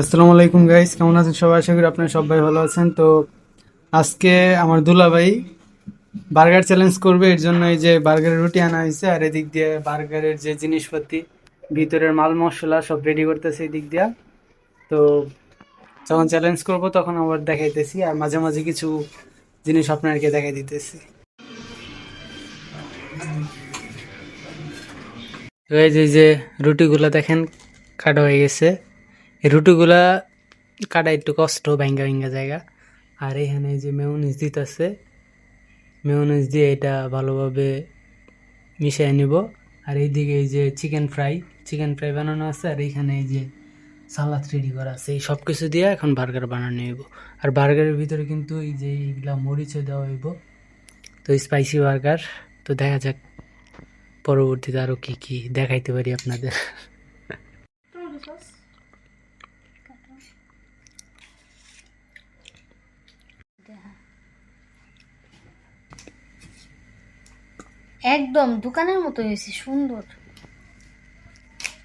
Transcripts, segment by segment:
আসসালামু আলাইকুম গাইস কেমন আছেন সবাই? আশা করি আপনারা সবাই ভালো আছেন। তো আজকে আমার দুলাভাই বার্গার চ্যালেঞ্জ করবে, এর জন্য এই যে বার্গারের রুটি আনা হয়েছে, আর এদিক দিয়ে বার্গারের যে জিনিসপাতি, ভিতরের মাল, মশলা, সব রেডি করতেছে এদিক দিয়া। তো যখন চ্যালেঞ্জ করব, তখন আবার দেখাইতেছি, আর মাঝে মাঝে কিছু জিনিস আপনাদেরকে দেখাই দিতেছি। এই যে রুটিগুলো দেখেন, কাটা হয়ে গেছে। রুটিগুলা কাটা একটু কষ্ট, ভাঙ্গা ভাঙ্গা জায়গা। আর এখানে যে মেয়নিজ দিতেছে মেউনিস দিয়ে এটা ভালোভাবে মিশিয়ে নিব। আর এইদিকে এই যে চিকেন ফ্রাই চিকেন ফ্রাই বানানো আছে, আর এইখানে এই যে সালাদ রেডি করা আছে। এই সব কিছু দিয়ে এখন বার্গার বানানো হইব। আর বার্গারের ভিতরে কিন্তু এই যে এইগুলা মরিচও দেওয়া হইব। তো স্পাইসি বার্গার তো দেখা যাক পরবর্তীতে আরও কী কী দেখাইতে পারি আপনাদের। একদম দোকানের মতো হয়েছে সুন্দর।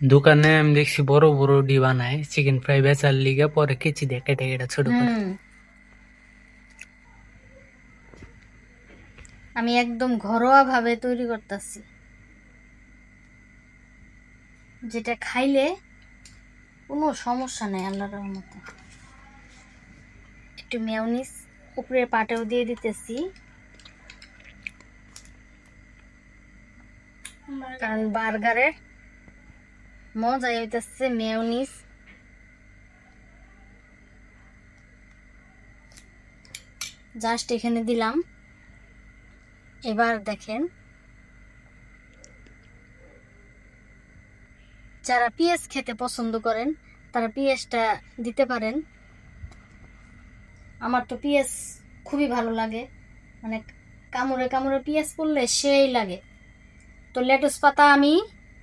দোকানে আমি দেখছি বড় বড় ডি বানায় চিকেন ফ্রাই বেচার লিগে পরে কেচি দিয়ে কেটে কেটে ছোট করে। আমি একদম ঘরোয়া ভাবে তৈরি করতেছি। যেটা খাইলে কোনো সমস্যা নেই আল্লাহর রহমতে। একটু মেয়নিস উপরের পাটেও দিয়ে দিতেছি। কারণ বার্গারের মজা হইতেছে মেয়নিস জাস্ট এখানে দিলাম। এবার দেখেন, যারা পিএস খেতে পছন্দ করেন, তারা পিএসটা দিতে পারেন। আমার তো পিএস খুবই ভালো লাগে। মানে কামড়ে কামড়ে পিএস পড়লে সেই লাগে। তো লেটুস পাতা আমি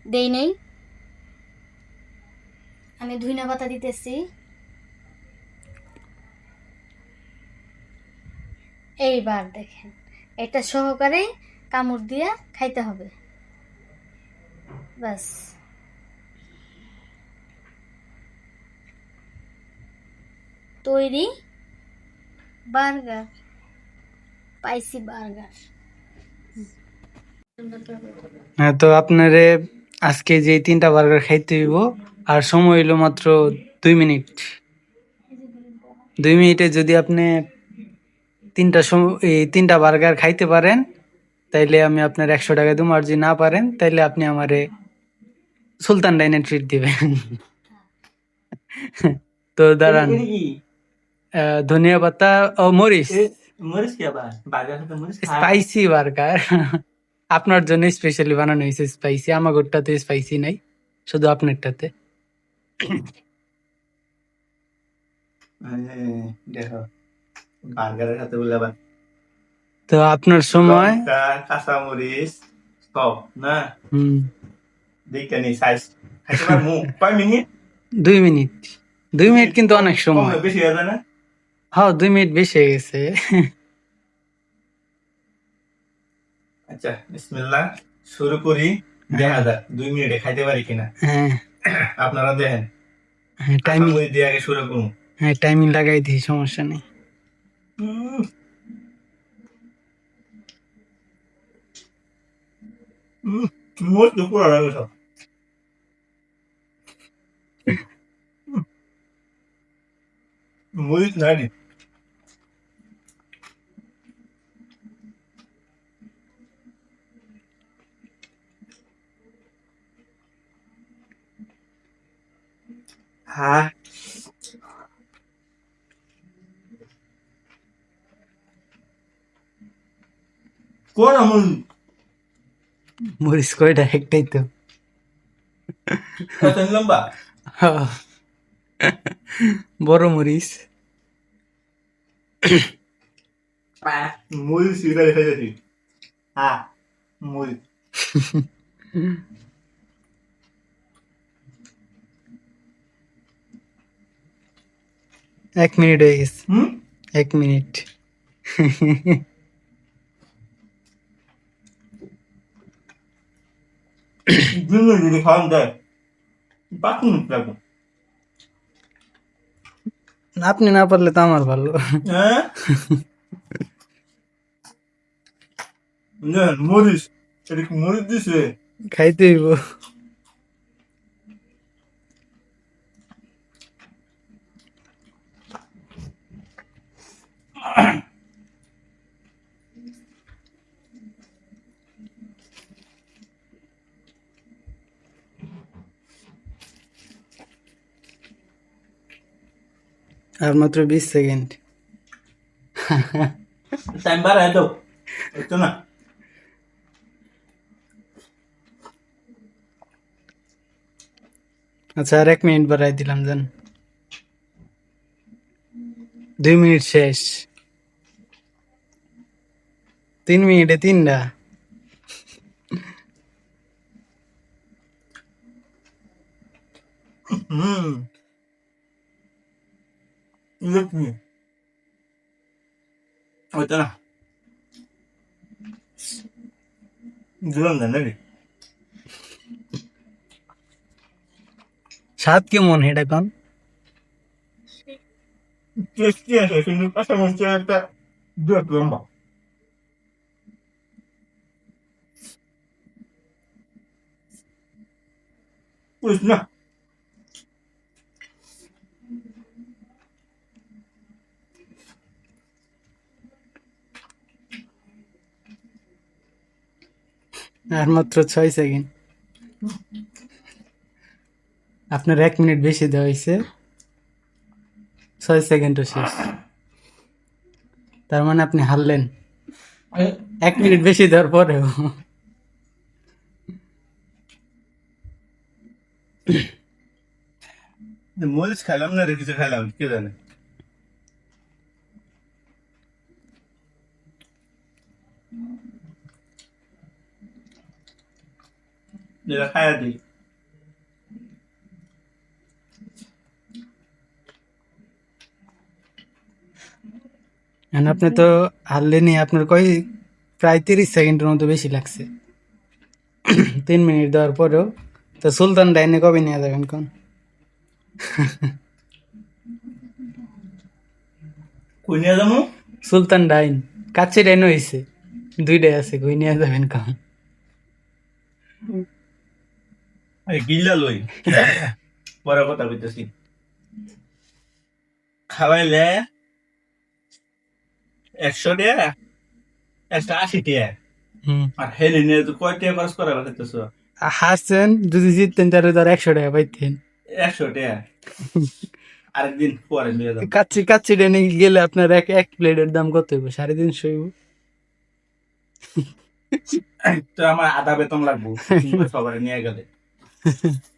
দেই নেই। আমি ধুইনা পাতা দিতেছি। এইবার দেখেন, এটা সহকারে কামড় দিয়ে খাইতে হবে। ব্যাস। তৈরি বার্গার স্পাইসি বার্গার। হ্যাঁ তো আপনারে আজকে যে তিনটা বার্গার খাইতে হইব আর সময় হইল মাত্র দুই মিনিট। দুই মিনিটে যদি আপনি তিনটা এই তিনটা বার্গার খাইতে পারেন তাইলে আমি আপনার একশো টাকা দেবো আর যদি না পারেন তাইলে আপনি আমারে সুলতান ডাইনে ট্রিট দিবেন। তো দাঁড়ান। ধনিয়া পাতা ও মরিচ। মরিচ? Spicy burger. আপনার জন্য স্পেশালি বানানো হয়েছে স্পাইসি আমাগরটাতে স্পাইসি নাই শুধু আপনারটাতে। দেখো বার্গারের সাথে বলে আবার। তো আপনার সময় কাঁচা মরিচ সব না? হুম। দেখতে নি সাইজ কয় মিনিট? দুই মিনিট। দুই মিনিট কিন্তু অনেক সময়। বেশি হয়ে যায় না? হ্যাঁ দুই মিনিট বেশি হয়ে গেছে। আচ্ছা বিসমিল্লাহ। শুরু করি। দেখা যাক দুই মিনিটে খাইতে পারি কিনা। হ্যাঁ। আপনারা দেখেন। হ্যাঁ টাইমিং দিয়ে আগে শুরু করুন। হ্যাঁ টাইমিং লাগাই দিই সমস্যা নেই। উম। উম, মরিচ তো পুরো লাগে সব। নাই কোন আমল মরিচ কয়টা একটাই তো কত লম্বা হ্যাঁ। বড় মরিচ মূল সিরা দেখা যাচ্ছে হ্যাঁ মূল এক মিনিট হয়ে গেছে। এক মিনিট। দিনে যদি খাওয়ান দেয় পাঁচ মিনিট লাগবে। আপনি না পারলে তো আমার ভালো। হ্যাঁ? মরিস এটা কি মরিচ দিছে? খাইতে হইব আর মাত্র বিশ সেকেন্ড। টাইম বাড়ায় তো। হচ্ছে না? আচ্ছা আর এক মিনিট বাড়াই দিলাম জান। দুই মিনিট শেষ। তিন মিনিটে তিনটা। হুম। দেখি হচ্ছে না দিলাম না নাকি স্বাদ কেমন এটা কন? টেস্টি আছে কিন্তু কাঁচামরিচ একটা দুয়ার লম্বা বুঝ না আর মাত্র ছয় সেকেন্ড আপনার এক মিনিট বেশি দেওয়া হয়েছে। ছয় সেকেন্ডও শেষ। তার মানে আপনি হারলেন। এক মিনিট বেশি দেওয়ার পরেও। মরিচ খাইলাম না রে, কিছু খাইলাম, কে জানে? যেটা দিই। আপনি তো হারলেনই আপনার কয় প্রায় তিরিশ সেকেন্ডের মতো বেশি লাগছে। তিন মিনিট দেওয়ার পরেও তো সুলতান ডাইনে কবে নিয়ে যাবেন কোন? যাব? সুলতান ডাইন কাছে ডাইন হয়েছে দুইটাই আছে কই নিয়ে যাবেন কোন? গিল্লা লই। পরে কথা কইতেছি। খাওয়াইলে একশো টাকা একশো আশি হুম। আর হেলে নিয়ে তো কয় টাকা খরচ করা লাগতেছ? হাসছেন যদি জিততেন তাহলে তার একশো টাকা পাইতেন। একশো টাকা। আরেকদিন পরে নিয়ে যাব। কাচ্চি কাচ্চি ডাইনে গেলে আপনার এক এক প্লেটের দাম কত হইব? সাড়ে তিনশো হইব। তো আমার আধা বেতন লাগবো। সবার নিয়ে গেলে।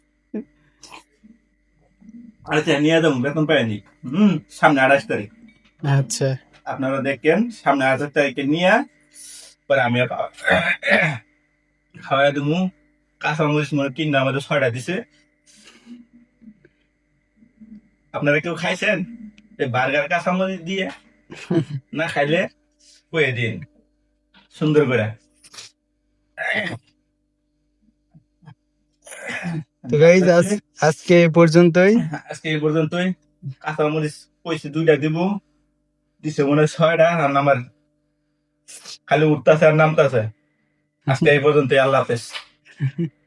আচ্ছা নিয়ে যাব বেতন পাইনি। হম সামনে আঠাশ তারিখ। আচ্ছা। আপনারা দেখেন সামনে আঠাশ তারিখে নিয়ে পরে আমি খাওয়াই দেবো কাঁচামরিচ মনে তিনটা আমাদের ছয়টা দিছে। আপনারা কেউ খাইছেন? এই বার্গার কাঁচামরিচ দিয়ে? না খাইলে কয়ে দিন। সুন্দর করে। তো গাইজ আজকে এই পর্যন্তই। আজকে এই পর্যন্তই। কাঁচা মরিচ পয়সা দুইটা দিব। দিছে মনে ছয়টা আর আমার খালি উঠতেছে আর নামতেছে। আজকে এই পর্যন্তই আল্লাহ হাফেজ।